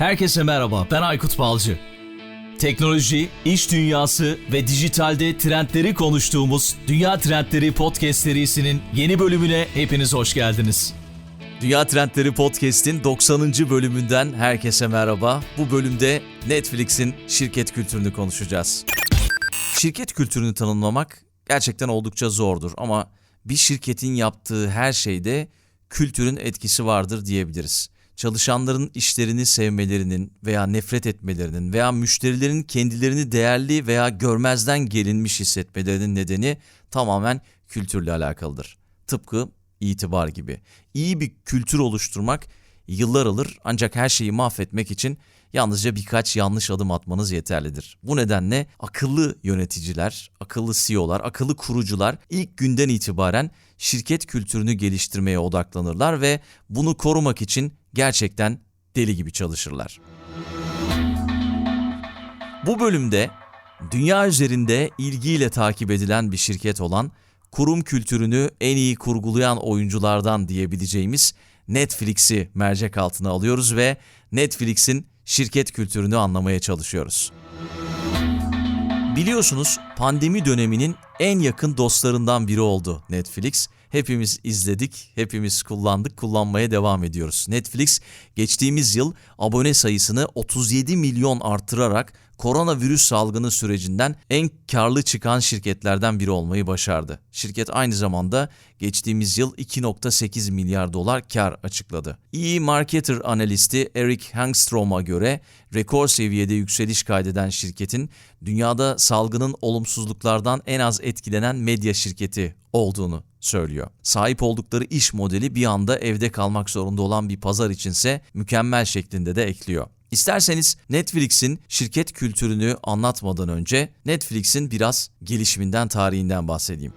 Herkese merhaba, ben Aykut Balcı. Teknoloji, iş dünyası ve dijitalde trendleri konuştuğumuz Dünya Trendleri Podcast serisinin yeni bölümüne hepiniz hoş geldiniz. Dünya Trendleri Podcast'in 90. bölümünden herkese merhaba. Bu bölümde Netflix'in şirket kültürünü konuşacağız. Şirket kültürünü tanımlamak gerçekten oldukça zordur ama bir şirketin yaptığı her şeyde kültürün etkisi vardır diyebiliriz çalışanların işlerini sevmelerinin veya nefret etmelerinin veya müşterilerin kendilerini değerli veya görmezden gelinmiş hissetmelerinin nedeni tamamen kültürle alakalıdır. Tıpkı itibar gibi. İyi bir kültür oluşturmak yıllar alır ancak her şeyi mahvetmek için yalnızca birkaç yanlış adım atmanız yeterlidir. Bu nedenle akıllı yöneticiler, akıllı CEO'lar, akıllı kurucular ilk günden itibaren şirket kültürünü geliştirmeye odaklanırlar ve bunu korumak için gerçekten deli gibi çalışırlar. Bu bölümde dünya üzerinde ilgiyle takip edilen bir şirket olan kurum kültürünü en iyi kurgulayan oyunculardan diyebileceğimiz Netflix'i mercek altına alıyoruz ve Netflix'in şirket kültürünü anlamaya çalışıyoruz. Biliyorsunuz pandemi döneminin en yakın dostlarından biri oldu Netflix. Hepimiz izledik, hepimiz kullandık, kullanmaya devam ediyoruz. Netflix geçtiğimiz yıl abone sayısını 37 milyon artırarak koronavirüs salgını sürecinden en karlı çıkan şirketlerden biri olmayı başardı. Şirket aynı zamanda geçtiğimiz yıl 2.8 milyar dolar kar açıkladı. İyi marketer analisti Eric Hangstrom'a göre rekor seviyede yükseliş kaydeden şirketin dünyada salgının olumsuzluklardan en az etkilenen medya şirketi olduğunu söylüyor. Sahip oldukları iş modeli bir anda evde kalmak zorunda olan bir pazar içinse mükemmel şeklinde de ekliyor. İsterseniz Netflix'in şirket kültürünü anlatmadan önce Netflix'in biraz gelişiminden tarihinden bahsedeyim.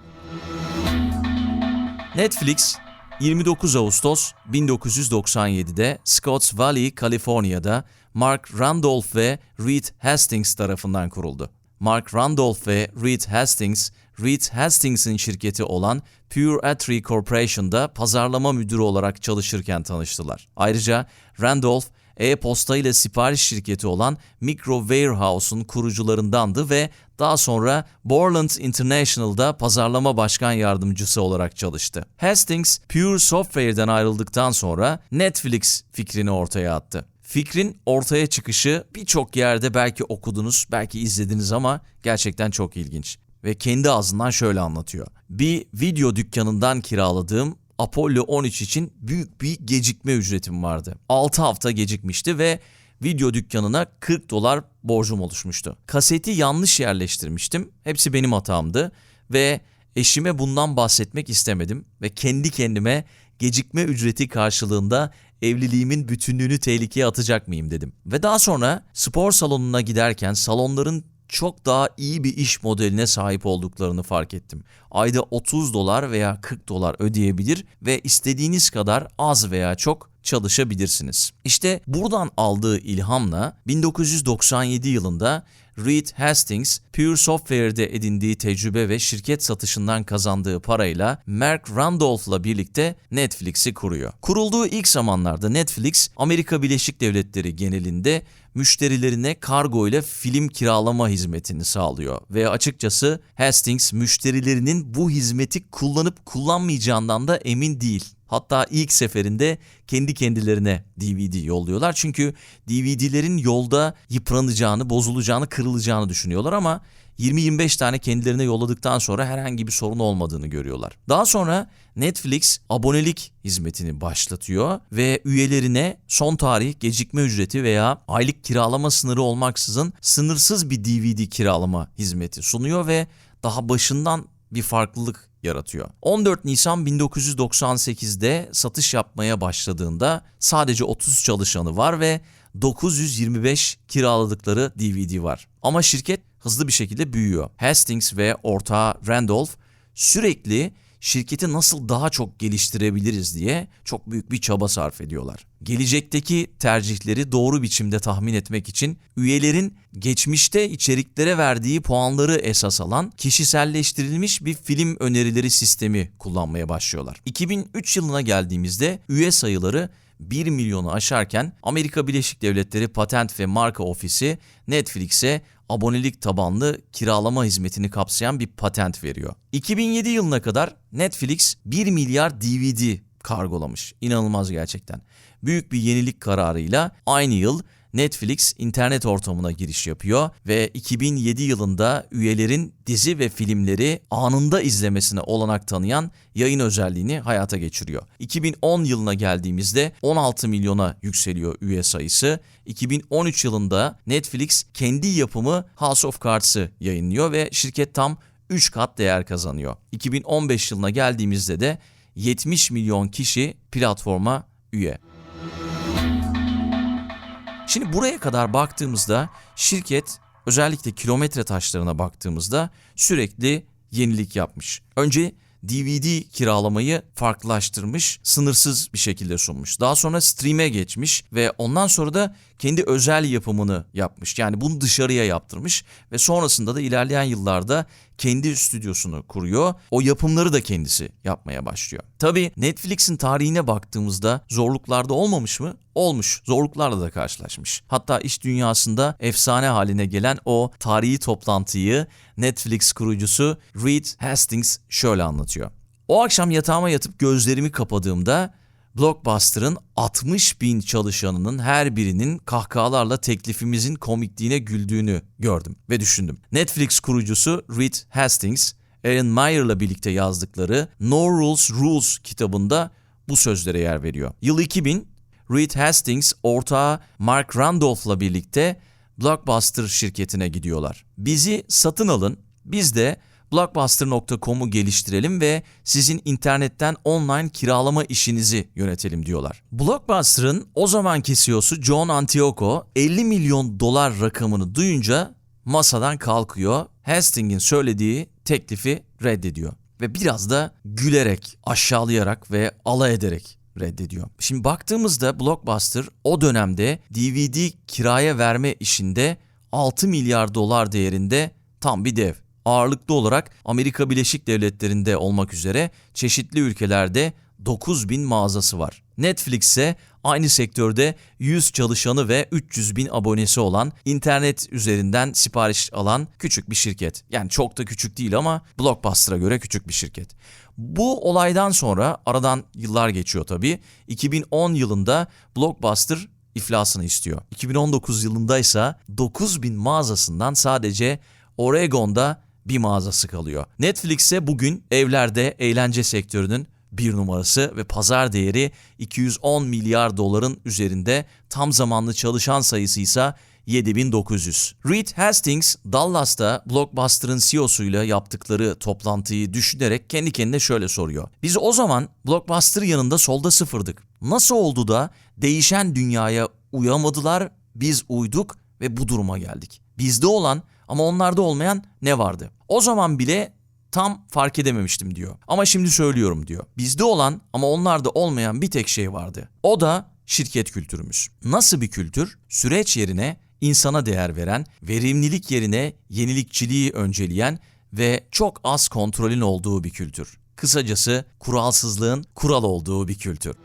Netflix 29 Ağustos 1997'de Scotts Valley, Kaliforniya'da Mark Randolph ve Reed Hastings tarafından kuruldu. Mark Randolph ve Reed Hastings, Reed Hastings'in şirketi olan Pure Atri Corporation'da pazarlama müdürü olarak çalışırken tanıştılar. Ayrıca Randolph, e-posta ile sipariş şirketi olan Micro Warehouse'un kurucularındandı ve daha sonra Borland International'da pazarlama başkan yardımcısı olarak çalıştı. Hastings, Pure Software'den ayrıldıktan sonra Netflix fikrini ortaya attı. Fikrin ortaya çıkışı birçok yerde belki okudunuz, belki izlediniz ama gerçekten çok ilginç. Ve kendi ağzından şöyle anlatıyor. Bir video dükkanından kiraladığım Apollo 13 için büyük bir gecikme ücretim vardı. 6 hafta gecikmişti ve video dükkanına 40 dolar borcum oluşmuştu. Kaseti yanlış yerleştirmiştim. Hepsi benim hatamdı ve eşime bundan bahsetmek istemedim ve kendi kendime gecikme ücreti karşılığında evliliğimin bütünlüğünü tehlikeye atacak mıyım dedim. Ve daha sonra spor salonuna giderken salonların çok daha iyi bir iş modeline sahip olduklarını fark ettim. Ayda 30 dolar veya 40 dolar ödeyebilir ve istediğiniz kadar az veya çok çalışabilirsiniz. İşte buradan aldığı ilhamla 1997 yılında Reed Hastings, Pure Software'de edindiği tecrübe ve şirket satışından kazandığı parayla Mark Randolph'la birlikte Netflix'i kuruyor. Kurulduğu ilk zamanlarda Netflix, Amerika Birleşik Devletleri genelinde müşterilerine kargo ile film kiralama hizmetini sağlıyor ve açıkçası Hastings müşterilerinin bu hizmeti kullanıp kullanmayacağından da emin değil. Hatta ilk seferinde kendi kendilerine DVD yolluyorlar. Çünkü DVD'lerin yolda yıpranacağını, bozulacağını, kırılacağını düşünüyorlar ama 20-25 tane kendilerine yolladıktan sonra herhangi bir sorun olmadığını görüyorlar. Daha sonra Netflix abonelik hizmetini başlatıyor ve üyelerine son tarih gecikme ücreti veya aylık kiralama sınırı olmaksızın sınırsız bir DVD kiralama hizmeti sunuyor ve daha başından bir farklılık yaratıyor. 14 Nisan 1998'de satış yapmaya başladığında sadece 30 çalışanı var ve 925 kiraladıkları DVD var. Ama şirket hızlı bir şekilde büyüyor. Hastings ve ortağı Randolph sürekli şirketi nasıl daha çok geliştirebiliriz diye çok büyük bir çaba sarf ediyorlar. Gelecekteki tercihleri doğru biçimde tahmin etmek için üyelerin geçmişte içeriklere verdiği puanları esas alan kişiselleştirilmiş bir film önerileri sistemi kullanmaya başlıyorlar. 2003 yılına geldiğimizde üye sayıları 1 milyonu aşarken Amerika Birleşik Devletleri Patent ve Marka Ofisi Netflix'e abonelik tabanlı kiralama hizmetini kapsayan bir patent veriyor. 2007 yılına kadar Netflix 1 milyar DVD kargolamış. İnanılmaz gerçekten. Büyük bir yenilik kararıyla aynı yıl Netflix internet ortamına giriş yapıyor ve 2007 yılında üyelerin dizi ve filmleri anında izlemesine olanak tanıyan yayın özelliğini hayata geçiriyor. 2010 yılına geldiğimizde 16 milyona yükseliyor üye sayısı. 2013 yılında Netflix kendi yapımı House of Cards'ı yayınlıyor ve şirket tam 3 kat değer kazanıyor. 2015 yılına geldiğimizde de 70 milyon kişi platforma üye. Şimdi buraya kadar baktığımızda şirket özellikle kilometre taşlarına baktığımızda sürekli yenilik yapmış. Önce DVD kiralamayı farklılaştırmış, sınırsız bir şekilde sunmuş. Daha sonra stream'e geçmiş ve ondan sonra da kendi özel yapımını yapmış. Yani bunu dışarıya yaptırmış ve sonrasında da ilerleyen yıllarda kendi stüdyosunu kuruyor. O yapımları da kendisi yapmaya başlıyor. Tabii Netflix'in tarihine baktığımızda zorluklarda olmamış mı? Olmuş. Zorluklarla da karşılaşmış. Hatta iş dünyasında efsane haline gelen o tarihi toplantıyı Netflix kurucusu Reed Hastings şöyle anlatıyor. O akşam yatağıma yatıp gözlerimi kapadığımda Blockbuster'ın 60 bin çalışanının her birinin kahkahalarla teklifimizin komikliğine güldüğünü gördüm ve düşündüm. Netflix kurucusu Reed Hastings, Aaron Meyer'la birlikte yazdıkları No Rules Rules kitabında bu sözlere yer veriyor. Yıl 2000, Reed Hastings ortağı Mark Randolph'la birlikte Blockbuster şirketine gidiyorlar. Bizi satın alın, biz de blockbuster.com'u geliştirelim ve sizin internetten online kiralama işinizi yönetelim diyorlar. Blockbuster'ın o zamanki CEO'su John Antioco 50 milyon dolar rakamını duyunca masadan kalkıyor. Hastings'in söylediği teklifi reddediyor ve biraz da gülerek, aşağılayarak ve alay ederek reddediyor. Şimdi baktığımızda Blockbuster o dönemde DVD kiraya verme işinde 6 milyar dolar değerinde tam bir dev ağırlıklı olarak Amerika Birleşik Devletleri'nde olmak üzere çeşitli ülkelerde 9 bin mağazası var. Netflix ise aynı sektörde 100 çalışanı ve 300 bin abonesi olan internet üzerinden sipariş alan küçük bir şirket. Yani çok da küçük değil ama Blockbuster'a göre küçük bir şirket. Bu olaydan sonra aradan yıllar geçiyor tabii. 2010 yılında Blockbuster iflasını istiyor. 2019 yılında ise 9 bin mağazasından sadece Oregon'da bir mağazası kalıyor. Netflix ise bugün evlerde eğlence sektörünün bir numarası ve pazar değeri 210 milyar doların üzerinde tam zamanlı çalışan sayısı ise 7900. Reed Hastings, Dallas'ta Blockbuster'ın CEO'suyla yaptıkları toplantıyı düşünerek kendi kendine şöyle soruyor. Biz o zaman Blockbuster yanında solda sıfırdık. Nasıl oldu da değişen dünyaya uyamadılar, biz uyduk ve bu duruma geldik. Bizde olan ama onlarda olmayan ne vardı? O zaman bile tam fark edememiştim diyor. Ama şimdi söylüyorum diyor. Bizde olan ama onlarda olmayan bir tek şey vardı. O da şirket kültürümüz. Nasıl bir kültür? Süreç yerine insana değer veren, verimlilik yerine yenilikçiliği önceleyen ve çok az kontrolün olduğu bir kültür. Kısacası kuralsızlığın kural olduğu bir kültür.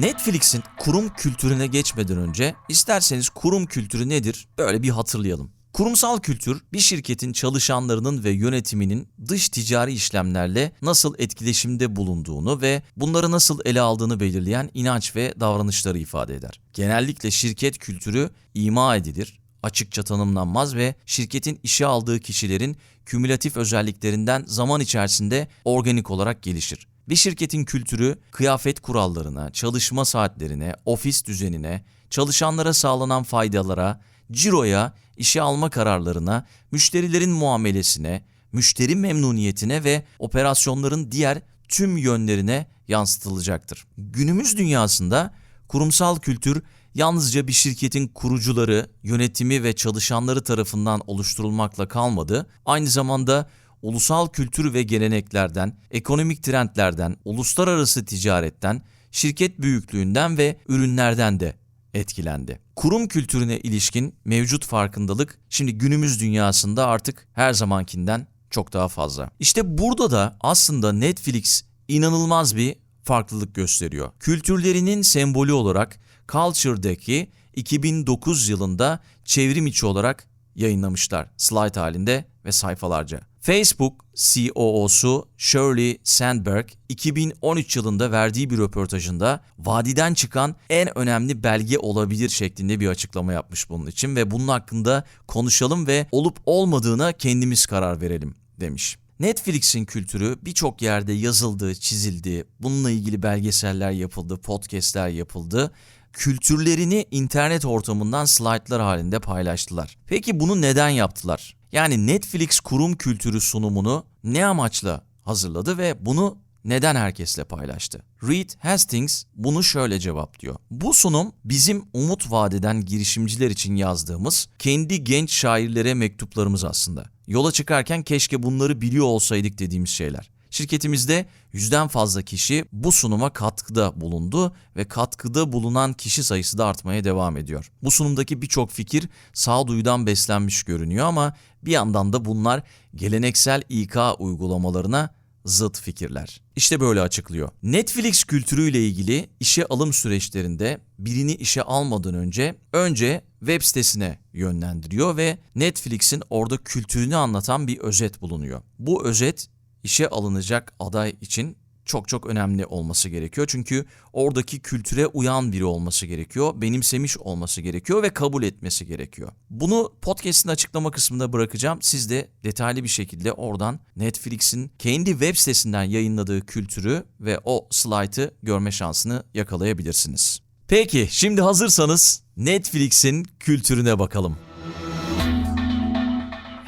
Netflix'in kurum kültürüne geçmeden önce isterseniz kurum kültürü nedir böyle bir hatırlayalım. Kurumsal kültür bir şirketin çalışanlarının ve yönetiminin dış ticari işlemlerle nasıl etkileşimde bulunduğunu ve bunları nasıl ele aldığını belirleyen inanç ve davranışları ifade eder. Genellikle şirket kültürü ima edilir, açıkça tanımlanmaz ve şirketin işe aldığı kişilerin kümülatif özelliklerinden zaman içerisinde organik olarak gelişir. Bir şirketin kültürü kıyafet kurallarına, çalışma saatlerine, ofis düzenine, çalışanlara sağlanan faydalara, ciroya, işe alma kararlarına, müşterilerin muamelesine, müşteri memnuniyetine ve operasyonların diğer tüm yönlerine yansıtılacaktır. Günümüz dünyasında kurumsal kültür yalnızca bir şirketin kurucuları, yönetimi ve çalışanları tarafından oluşturulmakla kalmadı, aynı zamanda ulusal kültür ve geleneklerden, ekonomik trendlerden, uluslararası ticaretten, şirket büyüklüğünden ve ürünlerden de etkilendi. Kurum kültürüne ilişkin mevcut farkındalık şimdi günümüz dünyasında artık her zamankinden çok daha fazla. İşte burada da aslında Netflix inanılmaz bir farklılık gösteriyor. Kültürlerinin sembolü olarak Culture'daki 2009 yılında çevrim içi olarak yayınlamışlar slide halinde ve sayfalarca. Facebook COO'su Shirley Sandberg 2013 yılında verdiği bir röportajında vadiden çıkan en önemli belge olabilir şeklinde bir açıklama yapmış bunun için ve bunun hakkında konuşalım ve olup olmadığına kendimiz karar verelim demiş. Netflix'in kültürü birçok yerde yazıldı, çizildi, bununla ilgili belgeseller yapıldı, podcastler yapıldı kültürlerini internet ortamından slaytlar halinde paylaştılar. Peki bunu neden yaptılar? Yani Netflix kurum kültürü sunumunu ne amaçla hazırladı ve bunu neden herkesle paylaştı? Reed Hastings bunu şöyle cevaplıyor. Bu sunum bizim umut vadeden girişimciler için yazdığımız kendi genç şairlere mektuplarımız aslında. Yola çıkarken keşke bunları biliyor olsaydık dediğimiz şeyler. Şirketimizde yüzden fazla kişi bu sunuma katkıda bulundu ve katkıda bulunan kişi sayısı da artmaya devam ediyor. Bu sunumdaki birçok fikir sağduyudan beslenmiş görünüyor ama bir yandan da bunlar geleneksel İK uygulamalarına zıt fikirler. İşte böyle açıklıyor. Netflix kültürüyle ilgili işe alım süreçlerinde birini işe almadan önce önce web sitesine yönlendiriyor ve Netflix'in orada kültürünü anlatan bir özet bulunuyor. Bu özet işe alınacak aday için çok çok önemli olması gerekiyor. Çünkü oradaki kültüre uyan biri olması gerekiyor, benimsemiş olması gerekiyor ve kabul etmesi gerekiyor. Bunu podcast'in açıklama kısmında bırakacağım. Siz de detaylı bir şekilde oradan Netflix'in kendi web sitesinden yayınladığı kültürü ve o slaytı görme şansını yakalayabilirsiniz. Peki şimdi hazırsanız Netflix'in kültürüne bakalım.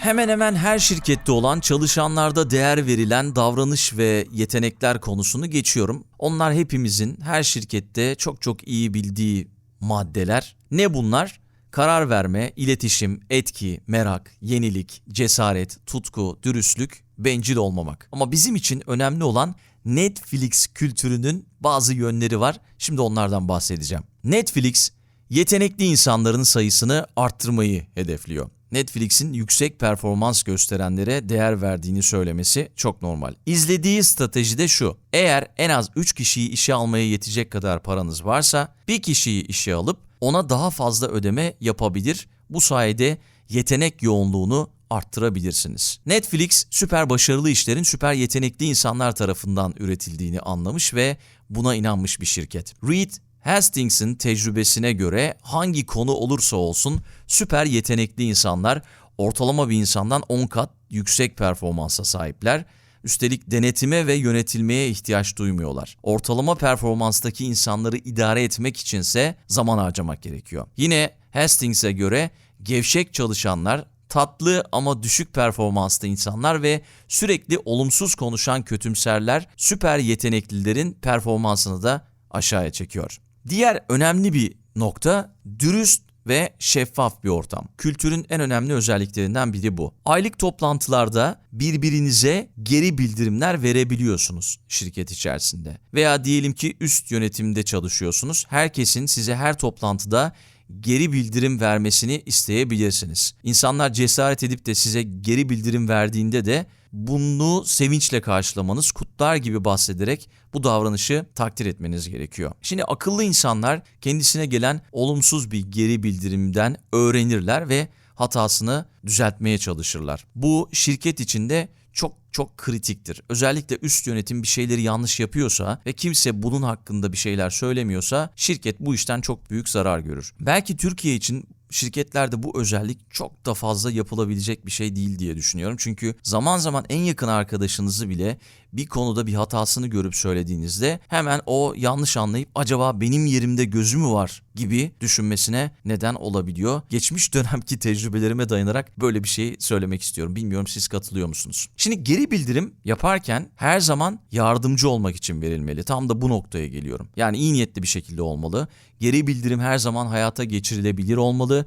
Hemen hemen her şirkette olan çalışanlarda değer verilen davranış ve yetenekler konusunu geçiyorum. Onlar hepimizin her şirkette çok çok iyi bildiği maddeler. Ne bunlar? Karar verme, iletişim, etki, merak, yenilik, cesaret, tutku, dürüstlük, bencil olmamak. Ama bizim için önemli olan Netflix kültürünün bazı yönleri var. Şimdi onlardan bahsedeceğim. Netflix yetenekli insanların sayısını arttırmayı hedefliyor. Netflix'in yüksek performans gösterenlere değer verdiğini söylemesi çok normal. İzlediği strateji de şu. Eğer en az 3 kişiyi işe almaya yetecek kadar paranız varsa bir kişiyi işe alıp ona daha fazla ödeme yapabilir. Bu sayede yetenek yoğunluğunu arttırabilirsiniz. Netflix süper başarılı işlerin süper yetenekli insanlar tarafından üretildiğini anlamış ve buna inanmış bir şirket. Reed Hastings'in tecrübesine göre hangi konu olursa olsun süper yetenekli insanlar ortalama bir insandan 10 kat yüksek performansa sahipler. Üstelik denetime ve yönetilmeye ihtiyaç duymuyorlar. Ortalama performanstaki insanları idare etmek içinse zaman harcamak gerekiyor. Yine Hastings'e göre gevşek çalışanlar tatlı ama düşük performanslı insanlar ve sürekli olumsuz konuşan kötümserler süper yeteneklilerin performansını da aşağıya çekiyor. Diğer önemli bir nokta dürüst ve şeffaf bir ortam. Kültürün en önemli özelliklerinden biri bu. Aylık toplantılarda birbirinize geri bildirimler verebiliyorsunuz şirket içerisinde. Veya diyelim ki üst yönetimde çalışıyorsunuz. Herkesin size her toplantıda geri bildirim vermesini isteyebilirsiniz. İnsanlar cesaret edip de size geri bildirim verdiğinde de bunu sevinçle karşılamanız, kutlar gibi bahsederek bu davranışı takdir etmeniz gerekiyor. Şimdi akıllı insanlar kendisine gelen olumsuz bir geri bildirimden öğrenirler ve hatasını düzeltmeye çalışırlar. Bu şirket içinde çok çok kritiktir. Özellikle üst yönetim bir şeyleri yanlış yapıyorsa ve kimse bunun hakkında bir şeyler söylemiyorsa şirket bu işten çok büyük zarar görür. Belki Türkiye için şirketlerde bu özellik çok da fazla yapılabilecek bir şey değil diye düşünüyorum. Çünkü zaman zaman en yakın arkadaşınızı bile bir konuda bir hatasını görüp söylediğinizde hemen o yanlış anlayıp acaba benim yerimde gözü mü var gibi düşünmesine neden olabiliyor. Geçmiş dönemki tecrübelerime dayanarak böyle bir şey söylemek istiyorum. Bilmiyorum siz katılıyor musunuz? Şimdi geri bildirim yaparken her zaman yardımcı olmak için verilmeli. Tam da bu noktaya geliyorum. Yani iyi niyetli bir şekilde olmalı. Geri bildirim her zaman hayata geçirilebilir olmalı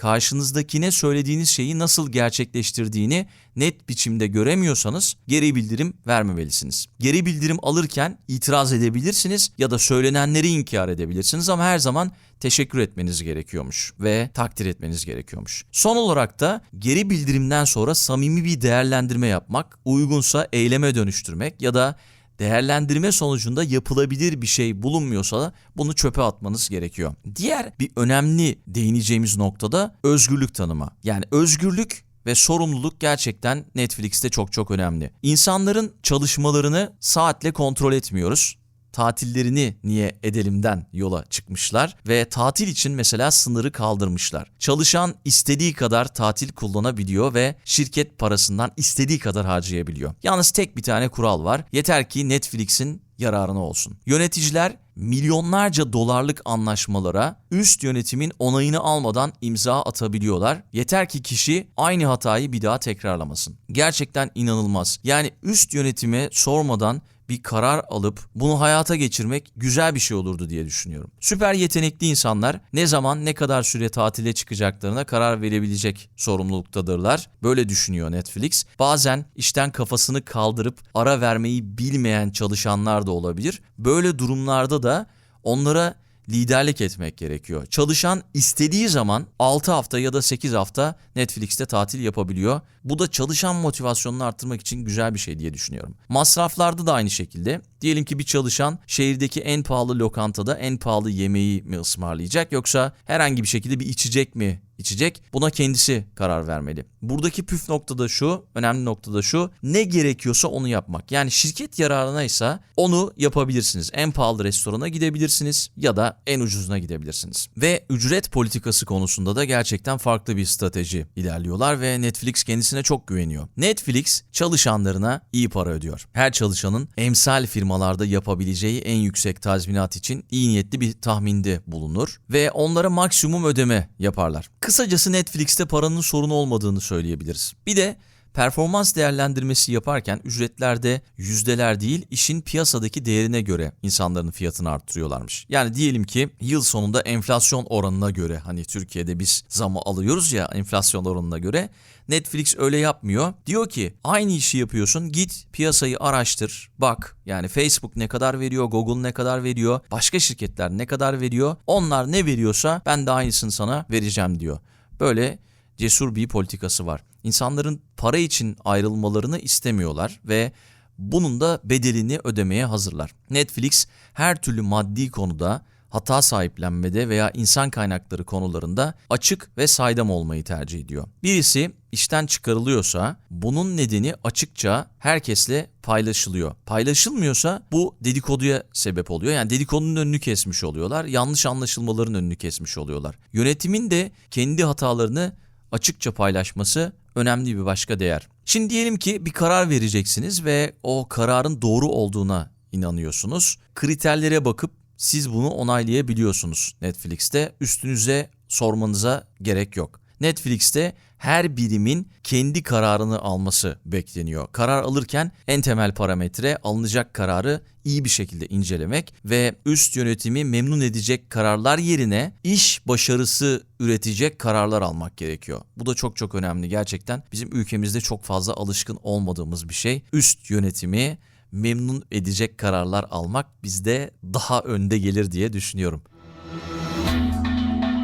karşınızdakine söylediğiniz şeyi nasıl gerçekleştirdiğini net biçimde göremiyorsanız geri bildirim vermemelisiniz. Geri bildirim alırken itiraz edebilirsiniz ya da söylenenleri inkar edebilirsiniz ama her zaman teşekkür etmeniz gerekiyormuş ve takdir etmeniz gerekiyormuş. Son olarak da geri bildirimden sonra samimi bir değerlendirme yapmak, uygunsa eyleme dönüştürmek ya da değerlendirme sonucunda yapılabilir bir şey bulunmuyorsa da bunu çöpe atmanız gerekiyor. Diğer bir önemli değineceğimiz noktada özgürlük tanımı. Yani özgürlük ve sorumluluk gerçekten Netflix'te çok çok önemli. İnsanların çalışmalarını saatle kontrol etmiyoruz tatillerini niye edelimden yola çıkmışlar ve tatil için mesela sınırı kaldırmışlar. Çalışan istediği kadar tatil kullanabiliyor ve şirket parasından istediği kadar harcayabiliyor. Yalnız tek bir tane kural var. Yeter ki Netflix'in yararına olsun. Yöneticiler milyonlarca dolarlık anlaşmalara üst yönetimin onayını almadan imza atabiliyorlar. Yeter ki kişi aynı hatayı bir daha tekrarlamasın. Gerçekten inanılmaz. Yani üst yönetime sormadan bir karar alıp bunu hayata geçirmek güzel bir şey olurdu diye düşünüyorum. Süper yetenekli insanlar ne zaman ne kadar süre tatile çıkacaklarına karar verebilecek sorumluluktadırlar. Böyle düşünüyor Netflix. Bazen işten kafasını kaldırıp ara vermeyi bilmeyen çalışanlar da olabilir. Böyle durumlarda da onlara liderlik etmek gerekiyor. Çalışan istediği zaman 6 hafta ya da 8 hafta Netflix'te tatil yapabiliyor. Bu da çalışan motivasyonunu arttırmak için güzel bir şey diye düşünüyorum. Masraflarda da aynı şekilde. Diyelim ki bir çalışan şehirdeki en pahalı lokantada en pahalı yemeği mi ısmarlayacak yoksa herhangi bir şekilde bir içecek mi içecek. Buna kendisi karar vermeli. Buradaki püf nokta da şu, önemli nokta da şu. Ne gerekiyorsa onu yapmak. Yani şirket yararına ise onu yapabilirsiniz. En pahalı restorana gidebilirsiniz ya da en ucuzuna gidebilirsiniz. Ve ücret politikası konusunda da gerçekten farklı bir strateji ilerliyorlar ve Netflix kendisine çok güveniyor. Netflix çalışanlarına iyi para ödüyor. Her çalışanın emsal firmalarda yapabileceği en yüksek tazminat için iyi niyetli bir tahminde bulunur ve onlara maksimum ödeme yaparlar. Kısacası Netflix'te paranın sorunu olmadığını söyleyebiliriz. Bir de performans değerlendirmesi yaparken ücretlerde yüzdeler değil işin piyasadaki değerine göre insanların fiyatını arttırıyorlarmış. Yani diyelim ki yıl sonunda enflasyon oranına göre hani Türkiye'de biz zamı alıyoruz ya enflasyon oranına göre Netflix öyle yapmıyor. Diyor ki aynı işi yapıyorsun git piyasayı araştır bak yani Facebook ne kadar veriyor Google ne kadar veriyor başka şirketler ne kadar veriyor onlar ne veriyorsa ben de aynısını sana vereceğim diyor. Böyle cesur bir politikası var. İnsanların para için ayrılmalarını istemiyorlar ve bunun da bedelini ödemeye hazırlar. Netflix her türlü maddi konuda hata sahiplenmede veya insan kaynakları konularında açık ve saydam olmayı tercih ediyor. Birisi işten çıkarılıyorsa bunun nedeni açıkça herkesle paylaşılıyor. Paylaşılmıyorsa bu dedikoduya sebep oluyor. Yani dedikodunun önünü kesmiş oluyorlar. Yanlış anlaşılmaların önünü kesmiş oluyorlar. Yönetimin de kendi hatalarını açıkça paylaşması önemli bir başka değer. Şimdi diyelim ki bir karar vereceksiniz ve o kararın doğru olduğuna inanıyorsunuz. Kriterlere bakıp siz bunu onaylayabiliyorsunuz Netflix'te. Üstünüze sormanıza gerek yok. Netflix'te her birimin kendi kararını alması bekleniyor. Karar alırken en temel parametre alınacak kararı iyi bir şekilde incelemek ve üst yönetimi memnun edecek kararlar yerine iş başarısı üretecek kararlar almak gerekiyor. Bu da çok çok önemli gerçekten. Bizim ülkemizde çok fazla alışkın olmadığımız bir şey. Üst yönetimi memnun edecek kararlar almak bizde daha önde gelir diye düşünüyorum.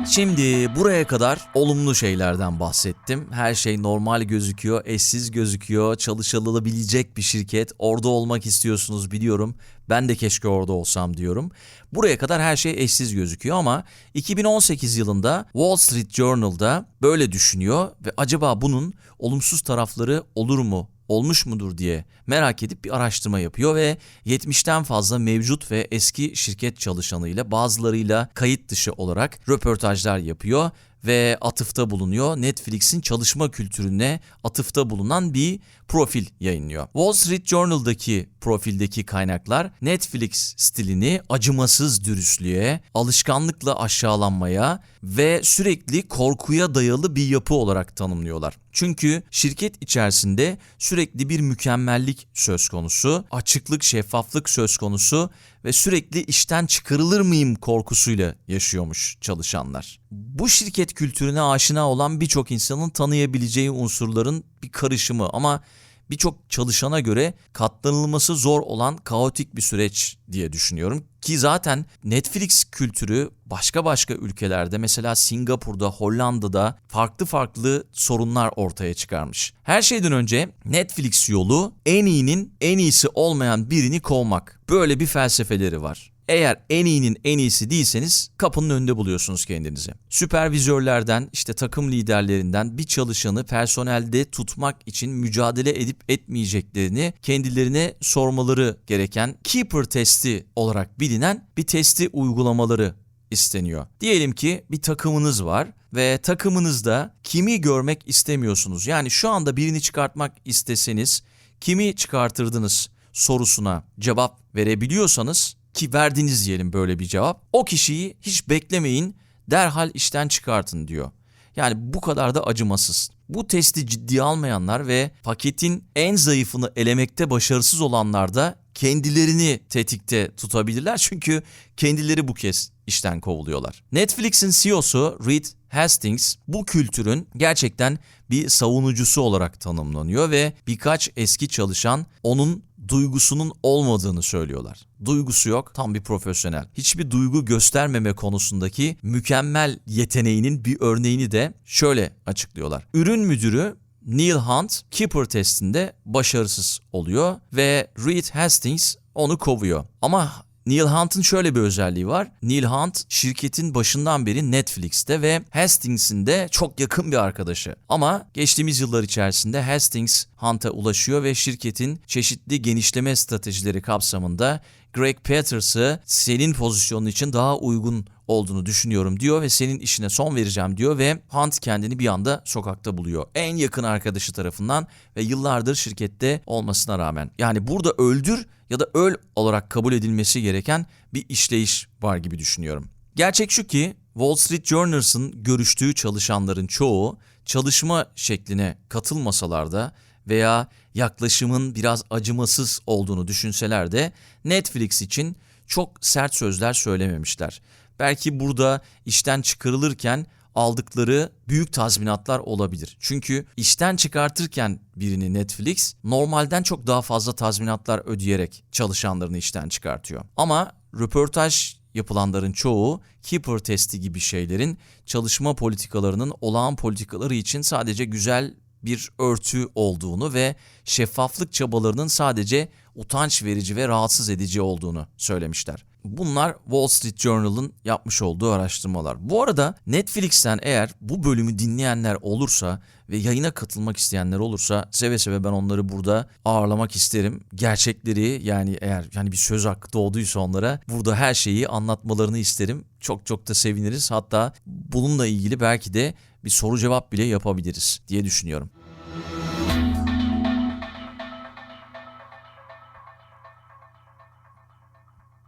Şimdi buraya kadar olumlu şeylerden bahsettim. Her şey normal gözüküyor, eşsiz gözüküyor, çalışılabilecek bir şirket. Orada olmak istiyorsunuz biliyorum. Ben de keşke orada olsam diyorum. Buraya kadar her şey eşsiz gözüküyor ama 2018 yılında Wall Street Journal'da böyle düşünüyor ve acaba bunun olumsuz tarafları olur mu olmuş mudur diye merak edip bir araştırma yapıyor ve 70'ten fazla mevcut ve eski şirket çalışanıyla bazılarıyla kayıt dışı olarak röportajlar yapıyor ve atıfta bulunuyor. Netflix'in çalışma kültürüne atıfta bulunan bir profil yayınlıyor. Wall Street Journal'daki profildeki kaynaklar Netflix stilini acımasız dürüstlüğe, alışkanlıkla aşağılanmaya ve sürekli korkuya dayalı bir yapı olarak tanımlıyorlar. Çünkü şirket içerisinde sürekli bir mükemmellik söz konusu, açıklık, şeffaflık söz konusu ve sürekli işten çıkarılır mıyım korkusuyla yaşıyormuş çalışanlar. Bu şirket kültürüne aşina olan birçok insanın tanıyabileceği unsurların bir karışımı ama birçok çalışana göre katlanılması zor olan kaotik bir süreç diye düşünüyorum. Ki zaten Netflix kültürü başka başka ülkelerde mesela Singapur'da, Hollanda'da farklı farklı sorunlar ortaya çıkarmış. Her şeyden önce Netflix yolu en iyinin en iyisi olmayan birini kovmak. Böyle bir felsefeleri var. Eğer en iyinin en iyisi değilseniz kapının önünde buluyorsunuz kendinizi. Süpervizörlerden, işte takım liderlerinden bir çalışanı personelde tutmak için mücadele edip etmeyeceklerini kendilerine sormaları gereken Keeper testi olarak bilinen bir testi uygulamaları isteniyor. Diyelim ki bir takımınız var ve takımınızda kimi görmek istemiyorsunuz? Yani şu anda birini çıkartmak isteseniz kimi çıkartırdınız sorusuna cevap verebiliyorsanız ki verdiniz diyelim böyle bir cevap. O kişiyi hiç beklemeyin derhal işten çıkartın diyor. Yani bu kadar da acımasız. Bu testi ciddiye almayanlar ve paketin en zayıfını elemekte başarısız olanlar da kendilerini tetikte tutabilirler. Çünkü kendileri bu kez işten kovuluyorlar. Netflix'in CEO'su Reed Hastings bu kültürün gerçekten bir savunucusu olarak tanımlanıyor ve birkaç eski çalışan onun duygusunun olmadığını söylüyorlar. Duygusu yok, tam bir profesyonel. Hiçbir duygu göstermeme konusundaki mükemmel yeteneğinin bir örneğini de şöyle açıklıyorlar. Ürün müdürü Neil Hunt Keeper testinde başarısız oluyor ve Reed Hastings onu kovuyor. Ama Neil Hunt'ın şöyle bir özelliği var. Neil Hunt şirketin başından beri Netflix'te ve Hastings'in de çok yakın bir arkadaşı. Ama geçtiğimiz yıllar içerisinde Hastings Hunt'a ulaşıyor ve şirketin çeşitli genişleme stratejileri kapsamında Greg Peters'ı senin pozisyonun için daha uygun olduğunu düşünüyorum diyor ve senin işine son vereceğim diyor ve Hunt kendini bir anda sokakta buluyor. En yakın arkadaşı tarafından ve yıllardır şirkette olmasına rağmen. Yani burada öldür ya da öl olarak kabul edilmesi gereken bir işleyiş var gibi düşünüyorum. Gerçek şu ki Wall Street Journals'ın görüştüğü çalışanların çoğu çalışma şekline katılmasalar da veya yaklaşımın biraz acımasız olduğunu düşünseler de Netflix için çok sert sözler söylememişler. Belki burada işten çıkarılırken aldıkları büyük tazminatlar olabilir. Çünkü işten çıkartırken birini Netflix normalden çok daha fazla tazminatlar ödeyerek çalışanlarını işten çıkartıyor. Ama röportaj yapılanların çoğu Keeper testi gibi şeylerin çalışma politikalarının olağan politikaları için sadece güzel bir örtü olduğunu ve şeffaflık çabalarının sadece utanç verici ve rahatsız edici olduğunu söylemişler. Bunlar Wall Street Journal'ın yapmış olduğu araştırmalar. Bu arada Netflix'ten eğer bu bölümü dinleyenler olursa ve yayına katılmak isteyenler olursa seve seve ben onları burada ağırlamak isterim. Gerçekleri yani eğer yani bir söz hakkı doğduysa onlara burada her şeyi anlatmalarını isterim. Çok çok da seviniriz. Hatta bununla ilgili belki de bir soru cevap bile yapabiliriz diye düşünüyorum.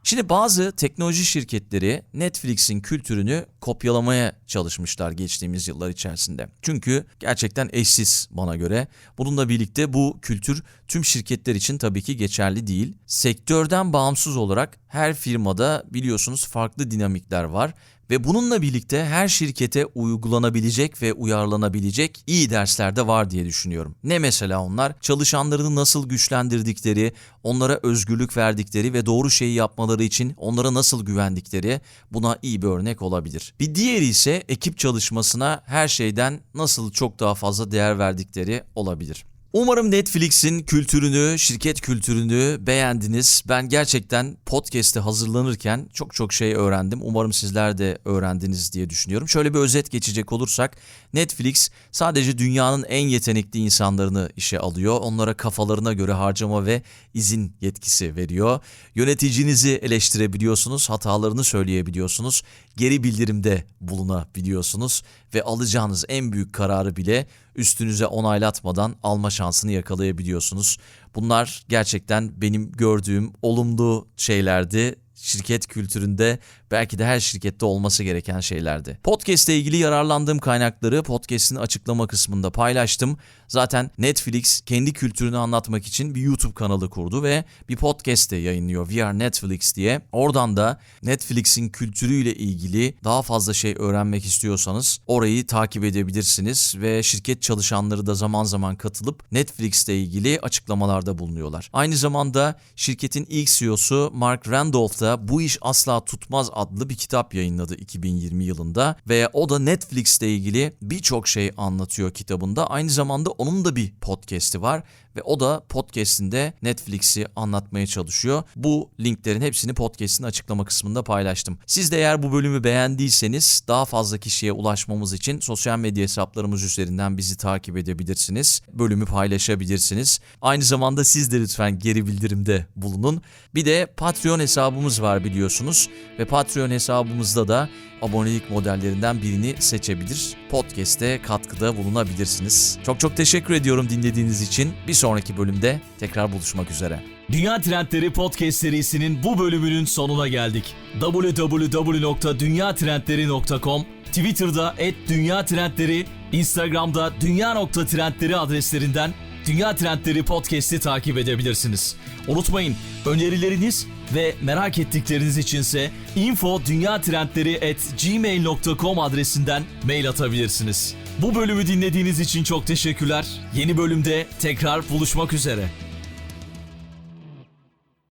Şimdi bazı teknoloji şirketleri Netflix'in kültürünü kopyalamaya çalışmışlar geçtiğimiz yıllar içerisinde. Çünkü gerçekten eşsiz bana göre. Bununla birlikte bu kültür tüm şirketler için tabii ki geçerli değil. Sektörden bağımsız olarak her firmada biliyorsunuz farklı dinamikler var ve bununla birlikte her şirkete uygulanabilecek ve uyarlanabilecek iyi dersler de var diye düşünüyorum. Ne mesela onlar? Çalışanlarını nasıl güçlendirdikleri, onlara özgürlük verdikleri ve doğru şeyi yapmaları için onlara nasıl güvendikleri buna iyi bir örnek olabilir. Bir diğeri ise ekip çalışmasına her şeyden nasıl çok daha fazla değer verdikleri olabilir. Umarım Netflix'in kültürünü, şirket kültürünü beğendiniz. Ben gerçekten podcast'e hazırlanırken çok çok şey öğrendim. Umarım sizler de öğrendiniz diye düşünüyorum. Şöyle bir özet geçecek olursak Netflix sadece dünyanın en yetenekli insanlarını işe alıyor. Onlara kafalarına göre harcama ve izin yetkisi veriyor. Yöneticinizi eleştirebiliyorsunuz, hatalarını söyleyebiliyorsunuz, geri bildirimde bulunabiliyorsunuz ve alacağınız en büyük kararı bile üstünüze onaylatmadan alma şansını yakalayabiliyorsunuz. Bunlar gerçekten benim gördüğüm olumlu şeylerdi şirket kültüründe belki de her şirkette olması gereken şeylerdi. Podcast ile ilgili yararlandığım kaynakları podcast'in açıklama kısmında paylaştım. Zaten Netflix kendi kültürünü anlatmak için bir YouTube kanalı kurdu ve bir podcast de yayınlıyor We Are Netflix diye. Oradan da Netflix'in kültürüyle ilgili daha fazla şey öğrenmek istiyorsanız orayı takip edebilirsiniz ve şirket çalışanları da zaman zaman katılıp Netflix ile ilgili açıklamalarda bulunuyorlar. Aynı zamanda şirketin ilk CEO'su Mark Randolph da Bu İş Asla Tutmaz adlı bir kitap yayınladı 2020 yılında ve o da Netflix ile ilgili birçok şey anlatıyor kitabında. Aynı zamanda onun da bir podcast'i var ve o da podcast'inde Netflix'i anlatmaya çalışıyor. Bu linklerin hepsini podcast'in açıklama kısmında paylaştım. Siz de eğer bu bölümü beğendiyseniz daha fazla kişiye ulaşmamız için sosyal medya hesaplarımız üzerinden bizi takip edebilirsiniz. Bölümü paylaşabilirsiniz. Aynı zamanda siz de lütfen geri bildirimde bulunun. Bir de Patreon hesabımız var biliyorsunuz ve Patreon hesabımızda da abonelik modellerinden birini seçebilir. Podcast'e katkıda bulunabilirsiniz. Çok çok teşekkür ediyorum dinlediğiniz için. Bir sonraki bölümde tekrar buluşmak üzere. Dünya Trendleri Podcast serisinin bu bölümünün sonuna geldik. www.dünyatrendleri.com Twitter'da @dünyatrendleri, Instagram'da dünya.trendleri adreslerinden Dünya Trendleri Podcast'i takip edebilirsiniz. Unutmayın önerileriniz ve merak ettikleriniz içinse info.dünyatrendleri@gmail.com adresinden mail atabilirsiniz. Bu bölümü dinlediğiniz için çok teşekkürler. Yeni bölümde tekrar buluşmak üzere.